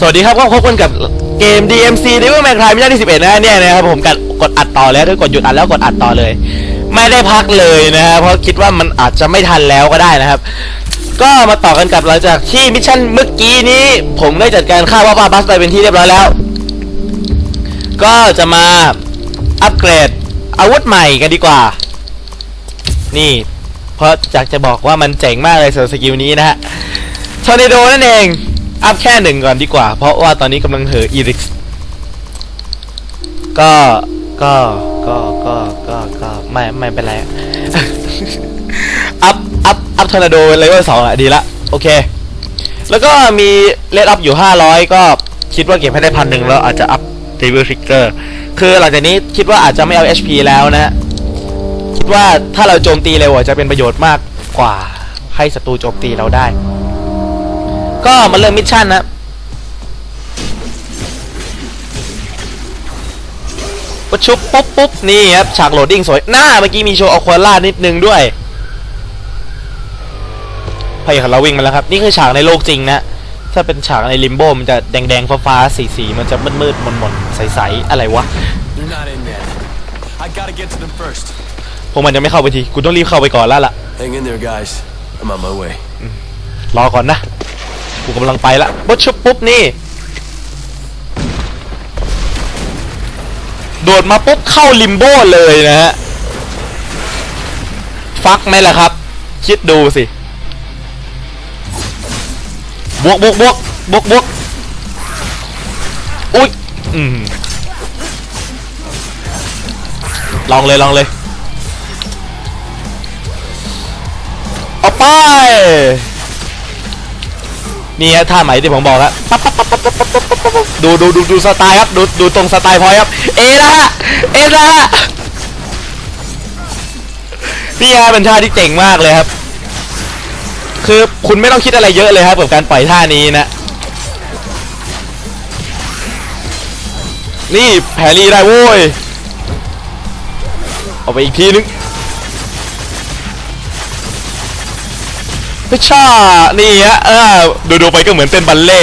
สวัสดีครับก็พบกันกับเกม DMC Devil May Cry มิชชั่นที่11นะเนี่ยนะครับผมกดกดอัดต่อแล้วถ้ากดหยุดอัดแล้วกดอัดต่อเลย ไม่ได้พักเลยนะฮะเพราะคิดว่ามันอาจจะไม่ทันแล้วก็ได้นะครับ ก็มาต่อกันกับหลังจากที่มิชชั่นเมื่อกี้นี้ ผมได้จัดการฆ่าว่าบาบัสไปเป็นที่เรียบร้อยแล้ว ก็จะมาอัปเกรดอาวุธใหม่กันดีกว่า นี่ เพราะอยากจะบอกว่ามันเจ๋งมากเลยสำหรับสกิลนี้นะฮะทอร์เนโดนั่นเอง อัพแค่หนึ่งก่อนดีกว่า เพราะว่าตอนนี้กำลังเหออีริกก็ ก็ ก็ ก็ ก็ ก็ ไม่ ไม่เป็นไร อัพ อัพ อัพทอร์นาโดเลเวลสองอะดีละ โอเค แล้วก็มีเลดอัพอยู่ 500 ก็คิดว่าเก็บให้ได้พันหนึ่งแล้วอาจจะอัพเ e เวลทริกเกอร์คือหลังจากนี้คิดว่าอาจจะไม่เอา HP แล้วนะ คิดว่าถ้าเราโจมตีเร็วจะเป็นประโยชน์มากกว่าให้ศัตรูโจมตีเราได้ ก็มาเริ่มมิชชั่นนะประชุบปุ๊บปุ๊บนี่ครับฉากโหลดดิ้งสวยหน้าเมื่อกี้มีโชว์อควาล่านิดนึงด้วยพยของเราวิ่งมาแล้วครับ นี่คือฉากในโลกจริงนะ ถ้าเป็นฉากในลิมโบมันจะแดงแดงๆฟ้าๆสีสีๆมันจะมืดมืดๆมนมนๆใสๆอะไรวะ They're not in yet. I gotta get to them first. พวกมันจะไม่เข้าไปทีกูต้องรีบเข้าไปก่อนแล้วล่ะ Hang in there, guys. I'm on my way. รอก่อนนะ กูกำลังไปละปุ๊ชุบปุ๊บนี่ โดดมาปุ๊บเข้าลิมโบ้เลยนะฮะ ฟักไหมล่ะครับ คิดดูสิ บวกบวกบวกบวกบวกอุ้ยอืมลองเลยลองเลย เอาไป นี่ฮะท่าใหม่ที่ผมบอกครับดูดูดูดูสไตล์ครับดูดูตรงสไตล์พอยครับ เอละเอละนี่ฮะเป็นท่าที่เจ๋งมากเลยครับ คือคุณไม่ต้องคิดอะไรเยอะเลยครับกับการปล่อยท่านี้นะ นี่แผลรีได้โว้ย เอาไปอีกทีนึง พิชานี่ฮะเออดูดูๆไปก็เหมือนเต้นบัลเล่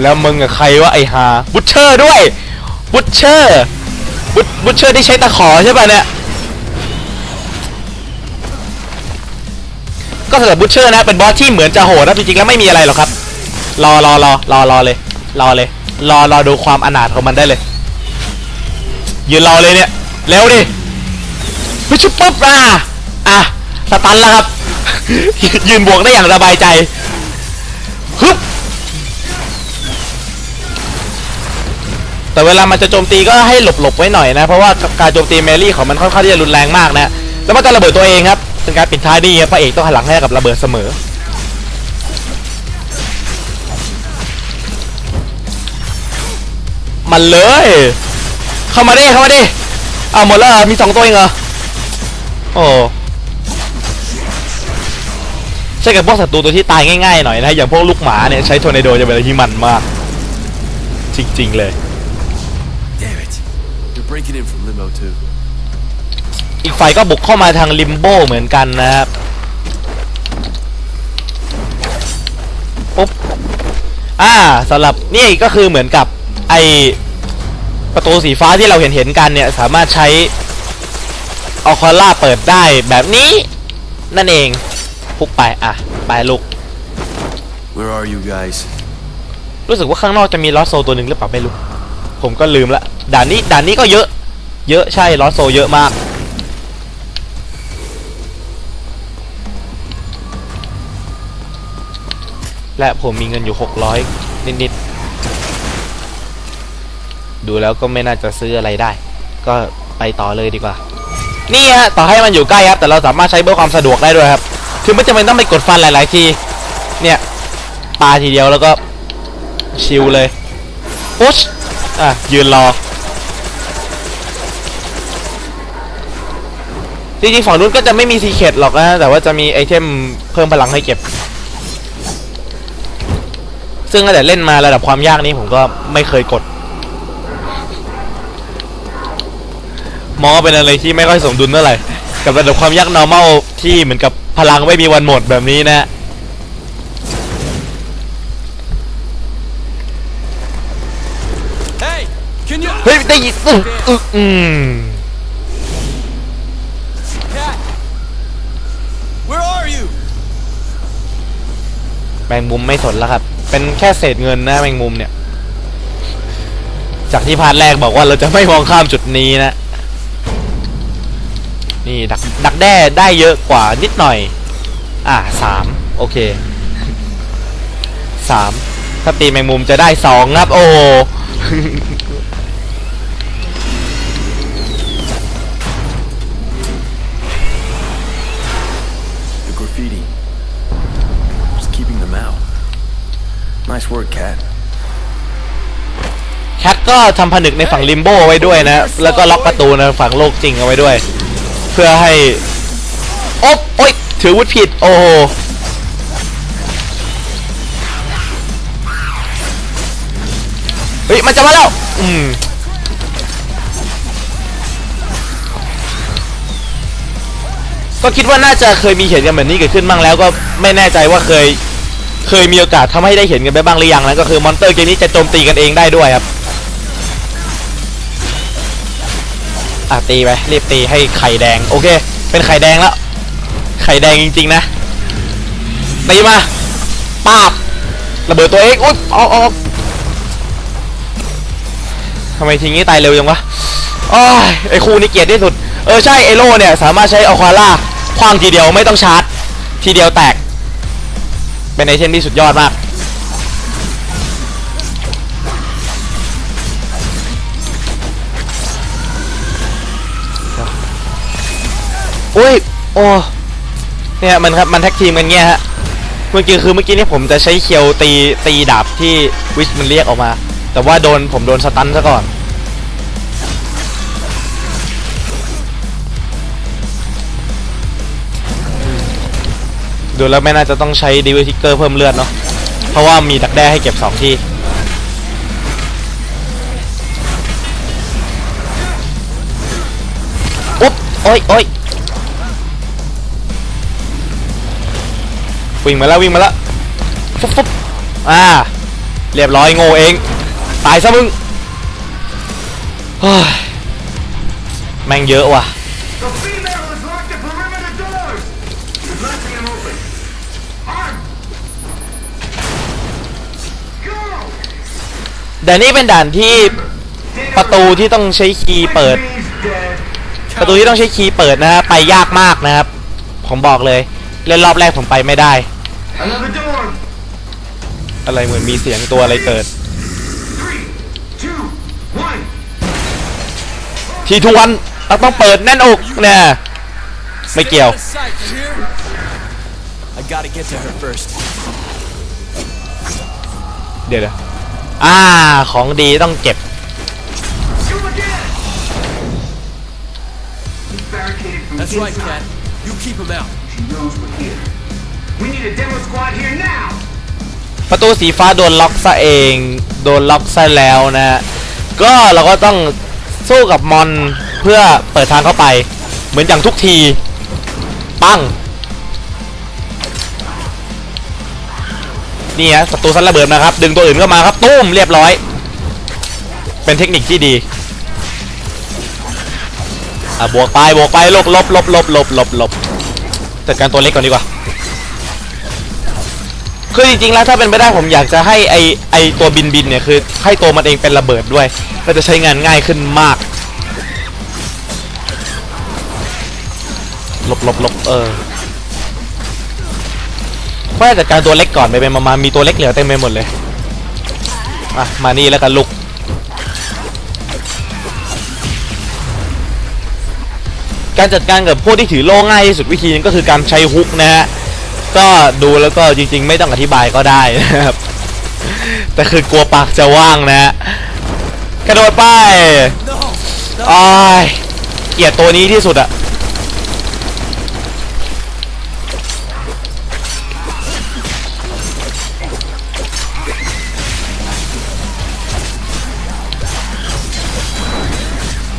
แล้วมึงกับใครวะไอฮาบุชเชอร์ด้วย บุชเชอร์บุบุชเชอร์ที่ใช้ตะขอใช่ป่ะเนี่ย ก็สำหรับบุชเชอร์นะเป็นบอสที่เหมือนจะโหดนะจริงๆแล้วไม่มีอะไรหรอกครับ รอรอรอรอรอเลย รอเลย รอรอดูความอนาถของมันได้เลย ยืนรอเลยเนี่ยเร็วดิไปชุบปุ๊บอะอะสตันแล้วครับ ยืนบวกได้อย่างสบายใจฮึบแต่เวลามันจะโจมตีก็ให้หลบๆไว้หน่อยนะ เพราะว่าการโจมตีแมรี่ของมันค่อนข้างที่จะรุนแรงมากนะ แล้วมันจะระเบิดตัวเองครับเป็นการปิดท้ายนี่พระเอกต้องหันหลังให้กับระเบิดเสมอมันเลย เข้ามาดิเข้ามาดิเอาหมดแล้วเหรอมีสองตัวเองเหรอโอ้ใช่กับพวกศัตรูตัวที่ตายง่ายๆหน่อยนะอย่างพวกลูกหมาเนี่ยใช้โทอร์เนโดจะเป็นอะไรที่มันมาก จริงๆเลย Damn it. They're breaking in from limo too. อีกฝ่ายก็บุกเข้ามาทางลิมโบเหมือนกันนะครับปุ๊บอ่าสำหรับนี่ก็คือเหมือนกับไอ ประตูสีฟ้าที่เราเห็นเห็นๆกันเนี่ยสามารถใช้ออคอล่าเปิดได้แบบนี้นั่นเองพุกไปอะไปลูก Where are you guys? รู้สึกว่าข้างนอกจะมีลอสโซตัวหนึ่งหรือเปล่าไม่รู้ ผมก็ลืมละด่านนี้ด่านนี้ก็เยอะ เยอะใช่ลอสโซเยอะมาก และผมมีเงินอยู่ 600 นิดๆ ดูแล้วก็ไม่น่าจะซื้ออะไรได้ ก็ไปต่อเลยดีกว่า นี่ฮะต่อให้มันอยู่ใกล้ครับ แต่เราสามารถใช้เพื่อความสะดวกได้ด้วยครับ คือไม่จำเป็นต้องไปกดฟันหลาย ๆ ที เนี่ยปาทีเดียวแล้วก็ชิลเลยปุ๊ชอะยืนรอจริงๆฝั่งนู้นก็จะไม่มีซีเคดหรอกนะแต่ว่าจะมีไอเทมเพิ่มพลังให้เก็บ ซึ่งตั้งแต่เล่นมาระดับความยากนี้ผมก็ไม่เคยกด มองว่าเป็นอะไรที่ไม่ค่อยสมดุลเท่าไหร่กับระดับความยาก normal ที่เหมือนกับพลังไม่มีวันหมดแบบนี้นะ Hey, can you? เฮ้ยได้ยินอึกอึกอืม Cat, where are you? แมงมุมไม่สนแล้วครับ เป็นแค่เศษเงินนะแมงมุมเนี่ย จากที่พาร์ทแรกบอกว่าเราจะไม่มองข้ามจุดนี้นะ นี่ดักดักแด้ได้เยอะกว่านิดหน่อย อะสามโอเคสามถ้าตีแมงมุมจะได้สองครับ โอ้ The graffiti. Just keeping them out. Nice work, Cat. แคทก็ทำผนึกในฝั่งลิมโบเอาไว้ด้วยนะ แล้วก็ล็อกประตูในฝั่งโลกจริงเอาไว้ด้วย เพื่อให้โอ๊บโอ๊ยถือวุธผิด โอ้โหเฮ้ย มันจะมาแล้ว อืมก็คิดว่าน่าจะเคยมีเหตุการณ์แบบนี้เกิดขึ้นบ้างแล้วก็ไม่แน่ใจว่าเคย เคยมีโอกาสทำให้ได้เห็นกันไปบ้างหรือยังนะก็คือมอนเตอร์เกมนี้จะโจมตีกันเองได้ด้วยครับ อะตีไปรีบตีให้ไข่แดง โอเค เป็นไข่แดงแล้ว ไข่แดงจริงๆนะตีมาปาบระเบิดตัวเองอุ๊ยออกออกทำไมทีงี้ตายเร็วจังวะอ้ยไอคู่นี่เกลียดที่สุด เออใช่ไอโล่เนี่ยสามารถใช้อควาล่าคว้างทีเดียวไม่ต้องชาร์จ ทีเดียวแตก เป็นไอเทมที่สุดยอดมาก อุ้ยโอ้เนี่ยมันครับมันแท็กทีมกันเงี้ยฮะเมื่อกี้คือเมื่อกี้นี่ผมจะใช้เคียวตีตีดาบที่วิชมันเรียกออกมา แต่ว่าโดนผมโดนสตันซะก่อนดูแล้วไม่น่าจะต้องใช้ดีเวทิกเกอร์เพิ่มเลือดเนาะเพราะว่ามีดักแด้ให้เก็บสองที่อุ๊บโอ้ยโอ้ย วิ่งมาแล้ววิ่งมาแล้วฟุบฟุบอ่าเรียบร้อยโง่เอง ตายซะมึงเฮ้ยแม่งเยอะว่ะ The female has locked the perimeter doors! There's nothing them open. Arm! Go! แต่นี่เป็นด่านที่ประตูที่ต้องใช้คีย์เปิด ประตูที่ต้องใช้คีย์เปิดนะ ไปยากมากนะครับ ผมบอกเลย เล่นรอบแรกผมไปไม่ได้ Another door. อะไรเหมือนมีเสียงตัวอะไรเกิด Three, two, one. ทีทวนเราต้องเปิดแน่นอกเนี่ย ไม่เกี่ยว Stay out of sight, you hear? I gotta get to her first. เดี๋ยวเดี๋ยวอ่า ของดีต้องเก็บ Shoot again! He's barricaded from That's right, inside. Cat. You keep him out. Knows we're here. We need a demo squad here now! ประตูสีฟ้าโดนล็อกซะเอง โดนล็อกซะแล้วนะ ก็เราก็ต้องสู้กับมอนเพื่อเปิดทางเข้าไป เหมือนอย่างทุกที ปั้ง นี่ฮะศัตรูซัดระเบิดนะครับ ดึงตัวอื่นเข้ามาครับ ตุ้มเรียบร้อย เป็นเทคนิคที่ดี อะ บวกไป บวกไปลบลบลบลบลบลบลบ จัดการตัวเล็กก่อนดีกว่า คือจริงๆแล้วถ้าเป็นไปได้ผมอยากจะให้ไอไอตัวบินบินเนี่ยคือให้ตัวมันเองเป็นระเบิดด้วย ก็จะใช้งานง่ายขึ้นมากหลบหลบหลบเออว่จัดการตัวเล็กก่อนไปเป็นมามามีตัวเล็กเหลือเต็มไปหมดเลยอะมานี่แล้วกันลุก การจัดการกับพวกที่ถือโล่ง่ายที่สุดวิธีหนึงก็คือการใช้ฮุกนะฮะก็ดูแล้วก็จริง ๆ ไม่ต้องอธิบายก็ได้นะครับแต่คือกลัวปากจะว่างนะฮะกระโดดไป No! อ้ายเกลียดตัวนี้ที่สุดอะ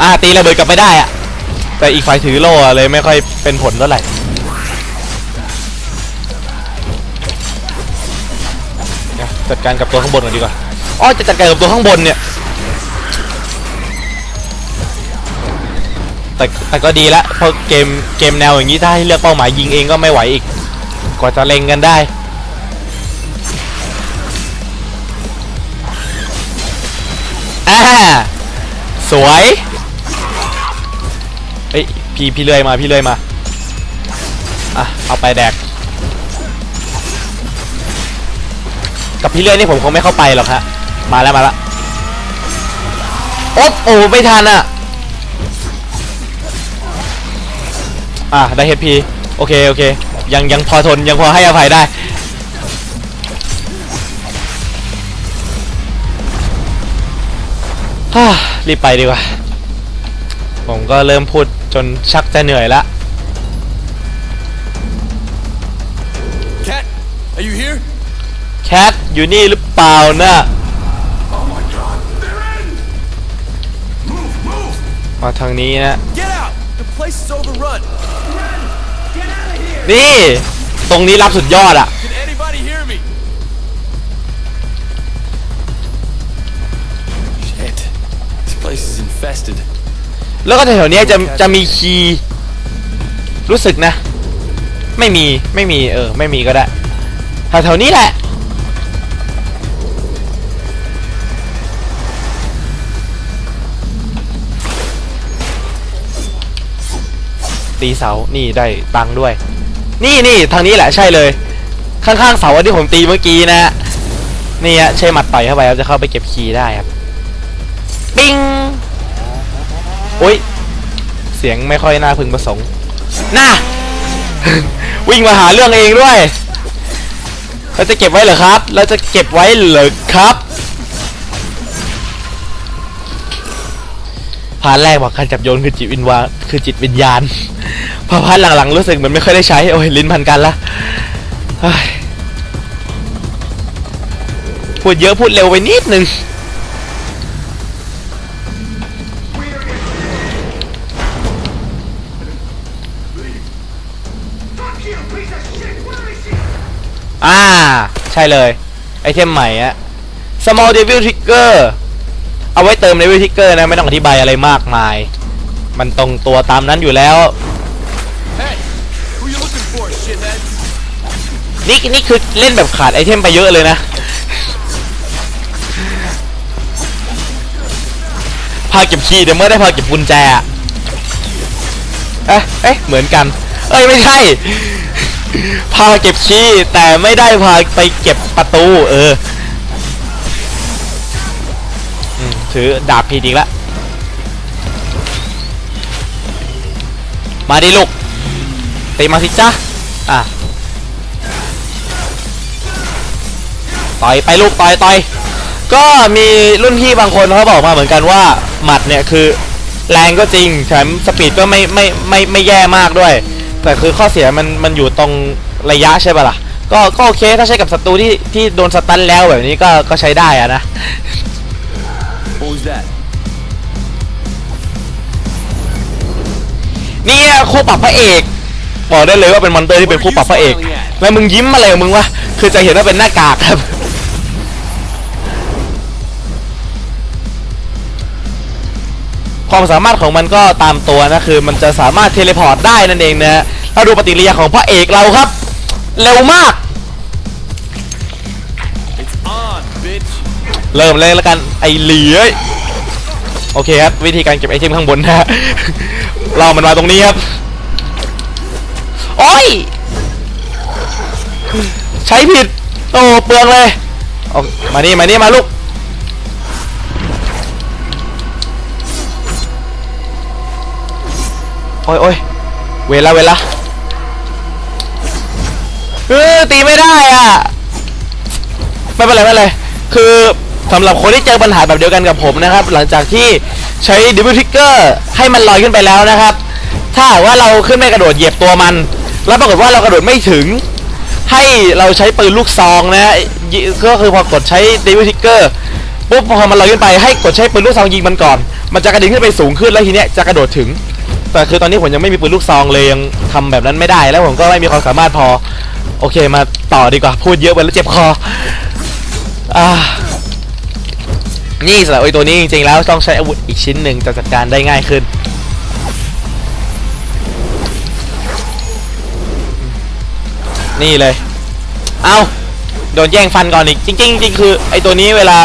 อ่าตีระเบิดกลับไปได้อะ แต่อีกฝ่ายถือโล่อะเลยไม่ค่อยเป็นผลเท่าไหร่เดี๋ยวจัดการกับตัวข้างบนก่อนดีกว่าอ๋อจะจัดการกับตัวข้างบนเนี่ย แต่แต่ก็ดีละเพราะเกมเกมแนวอย่างนี้ถ้าให้เลือกเป้าหมายยิงเองก็ไม่ไหวอีก กว่าจะเล็งกันได้อ่าสวยเฮ้ย พี่พี่เลื่อยมาพี่เลื่อยมาอะเอาไปแดก กับพี่เลื่อยนี่ผมคงไม่เข้าไปหรอกฮะมาแล้วมาแล้วโอ๊บโอ้ไม่ทันอะอะได้เฮดพีโอเคโอเคยังยังพอทนยังพอให้อภัยได้ฮ่ารีบไปดีกว่า ผมก็เริ่มพูด จนชักจะเหนื่อยละ Cat, are you here? แคทอยู่นี่หรือเปล่านะ Oh my god, they're in! Move, move! มาทางนี้นะ Get out! The place is overrun. Ren! Get out of here! นี่ ตรงนี้รับสุดยอดอะ Can anybody hear me? Shit. This place is infested. แล้วก็แถวๆนี้จะจะมีคีย์รู้สึกนะ ไม่มีไม่มีเออ ไม่มีก็ได้แถวๆนี้แหละตีเสา นี่ได้ตังค์ด้วย นี่นี่ทางนี้แหละใช่เลย ข้างๆเสาอันที่ผมตีเมื่อกี้นะฮะนี่ฮะใช้หมัดต่อยเข้าไปครับจะเข้าไปเก็บคีย์ได้ครับ ปิ้ง อุ้ย เสียงไม่ค่อยน่าพึงประสงค์น่า วิ่งมาหาเรื่องเองด้วยเราจะเก็บไว้เหรอครับเราจะเก็บไว้เหรอครับพาร์ทแรกบอกการจับโยนคือจิตวิญญาณคือจิตวิญญาณ พอพาร์ทหลังๆรู้สึกเหมือนไม่ค่อยได้ใช้ โอ้ยลิ้นพันกันละเฮ้พูดเยอะพูดเร็วไปนิดนึง อ่า ใช่เลย ไอเทมใหม่อะ small devil trigger เอาไว้เติม devil trigger นะ ไม่ต้องอธิบายอะไรมากมาย มันตรงตัวตามนั้นอยู่แล้ว Hey! Who you looking for, shitheads? นี่นี่คือเล่นแบบขาดไอเทมไปเยอะเลยนะ พาเก็บคีย์แต่เมื่อได้พาเก็บกุญแจอะเอ๊ะ เอ๊ะ เหมือนกัน เอ้ย ไม่ใช่ พาเก็บคีย์แต่ไม่ได้พาไปเก็บประตู เออถือดาบผิดอีกแล้วมาดิลูกตีมาสิจ้าอะต่อยไปลูกต่อยต่อยก็มีรุ่นพี่บางคนเขาบอกมาเหมือนกันว่าหมัดเนี่ยคือแรงก็จริงแถมสปีดก็ไม่ไม่ไม่ไม่แย่มากด้วย แต่คือข้อเสียมันมันอยู่ตรงระยะใช่ปะล่ะ ก็ก็โอเคถ้าใช้กับศัตรูที่ที่โดนสตันแล้วแบบนี้ก็ก็ใช้ได้อะนะ What was that? เนี่ยคู่ปรับพระเอกบอกได้เลยว่าเป็นมอนเตอร์ที่เป็นคู่ปรับพระเอก แล้วมึงยิ้มอะไรของมึงวะคือจะเห็นว่าเป็นหน้ากากครับ ความสามารถของมันก็ตามตัวนะคือ มันจะสามารถเทเลพอร์ตได้นั่นเองนะถ้าดูปฏิกิริยาของพระเอกเราครับ เร็วมาก เริ่มเลยแล้วกันไอเหลียโอเคครับวิธีการเก็บไอเทมข้างบนนะฮะเรามันมาตรงนี้ครับโอ้ยใช้ผิดโอ้เปลืองเลย เอามานี่มานี่มาลูก โอ้ยโอ้ยเวลาเวลาเออตีไม่ได้อะ ไม่เป็นไรไม่เป็นไร คือสำหรับคนที่เจอปัญหาแบบเดียวกันกับผมนะครับ หลังจากที่ใช้ดิบิทิกเกอร์ให้มันลอยขึ้นไปแล้วนะครับ ถ้าว่าเราขึ้นไปกระโดดเหยียบตัวมัน แล้วปรากฏว่าเรากระโดดไม่ถึง ให้เราใช้ปืนลูกซองนะก็คือพอกดใช้ดิบิทิกเกอร์ปุ๊บพอมันลอยขึ้นไปให้กดใช้ปืนลูกซองยิงมันก่อน มันจะกระดิ่งขึ้นไปสูงขึ้นแล้วทีเนี้ยจะกระโดดถึง แต่คือตอนนี้ผมยังไม่มีปืนลูกซองเลยยังทำแบบนั้นไม่ได้ แล้วผมก็ไม่มีความสามารถพอ โอเคมาต่อดีกว่าพูดเยอะไปแล้วเจ็บคออ่านี่สำหรับไอ้ตัวนี้จริงๆแล้วต้องใช้อาวุธอีกชิ้นหนึ่งจะจัดการได้ง่ายขึ้นนี่เลย เอาโดนแย่งฟันก่อนอีก จริงๆจริงคือไอ้ตัวนี้เวลา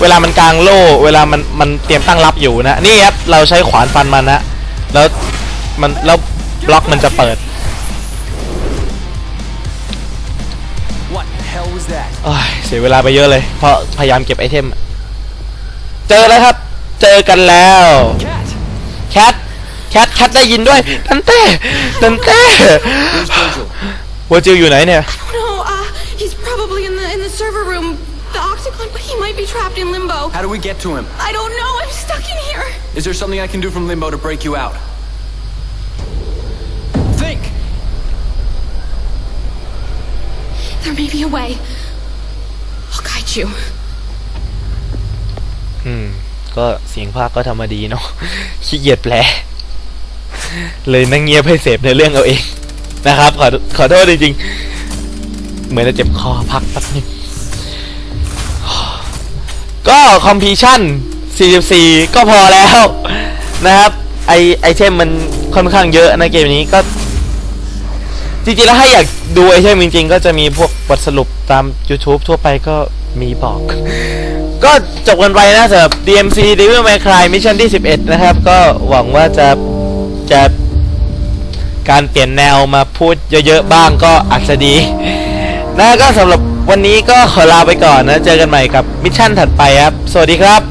เวลามันกลางโล่ เวลามันมันเตรียมตั้งรับอยู่นะ นี่ครับ เราใช้ขวานฟันมันนะ แล้วมันแล้วบล็อกมันจะเปิด What the hell was that? โอ้ยเสียเวลาไปเยอะเลย เพราะพยายามเก็บไอเทม เจอแล้วครับ เจอกันแล้ว Cat! แคทแคทแคทได้ยินด้วยตันเต้ตันเต้ Where's Virgil? วัวจิวอยู่ไหนเนี่ย trapped in limbo. How do we get to him? I don't know. I'm stuck in here. Is there something I can do from Limbo to break you out? Think! There may be a way. I'll guide you. อืม ก็เสียงภาคก็ทำมาดีเนาะ ขี้เกียจแปล เลยนั่งเงียบให้เสพในอเรื่องเอาเอง นะครับ ขอขอโทษจริงๆ เหมือนจะเจ็บคอพักแป๊บนึง ก็คอมพิชั่น 44 ก็พอแล้ว นะครับ ไอไอเทมมันค่อนข้างเยอะนะเกมนี้ก็ จริงๆแล้วถ้าอยากดูไอเทมจริงๆ ก็จะมีพวกบทสรุปตาม YouTube ทั่วไปก็มีบอก ก็จบกันไปนะสำหรับ DMC Devil May Cry มิชชั่นที่ 11 นะครับ ก็หวังว่าจะจะการเปลี่ยนแนวมาพูดเยอะๆบ้างก็อาจจะดี นะก็สำหรับ วันนี้ก็ขอลาไปก่อนนะ เจอกันใหม่กับมิชชั่นถัดไปครับ สวัสดีครับ